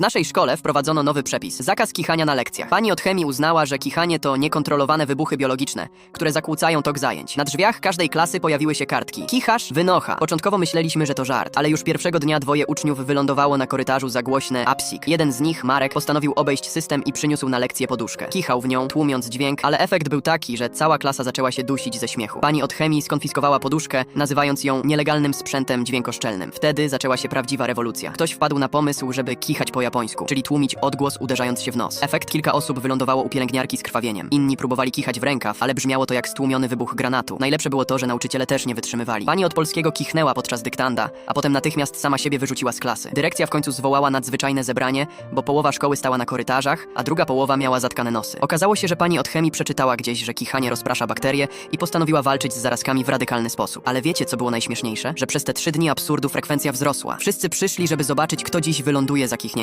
W naszej szkole wprowadzono nowy przepis zakaz kichania na lekcjach. Pani od chemii uznała, że kichanie to niekontrolowane wybuchy biologiczne, które zakłócają tok zajęć. Na drzwiach każdej klasy pojawiły się kartki. Kichasz, wynocha. Początkowo myśleliśmy, że to żart, ale już pierwszego dnia dwoje uczniów wylądowało na korytarzu za głośne apsik. Jeden z nich, Marek, postanowił obejść system i przyniósł na lekcję poduszkę. Kichał w nią, tłumiąc dźwięk, ale efekt był taki, że cała klasa zaczęła się dusić ze śmiechu. Pani od chemii skonfiskowała poduszkę, nazywając ją nielegalnym sprzętem dźwiękoszczelnym. Wtedy zaczęła się prawdziwa rewolucja. Ktoś wpadł na pomysł, żeby kichać japońsku, czyli tłumić odgłos uderzając się w nos. Efekt kilka osób wylądowało u pielęgniarki z krwawieniem. Inni próbowali kichać w rękaw, ale brzmiało to jak stłumiony wybuch granatu. Najlepsze było to, że nauczyciele też nie wytrzymywali. Pani od polskiego kichnęła podczas dyktanda, a potem natychmiast sama siebie wyrzuciła z klasy. Dyrekcja w końcu zwołała nadzwyczajne zebranie, bo połowa szkoły stała na korytarzach, a druga połowa miała zatkane nosy. Okazało się, że pani od chemii przeczytała gdzieś, że kichanie rozprasza bakterie i postanowiła walczyć z zarazkami w radykalny sposób. Ale wiecie, co było najśmieszniejsze? Że przez te trzy dni absurdu frekwencja wzrosła. Wszyscy przyszli, żeby zobaczyć, kto dziś wyląduje za kichnięcie.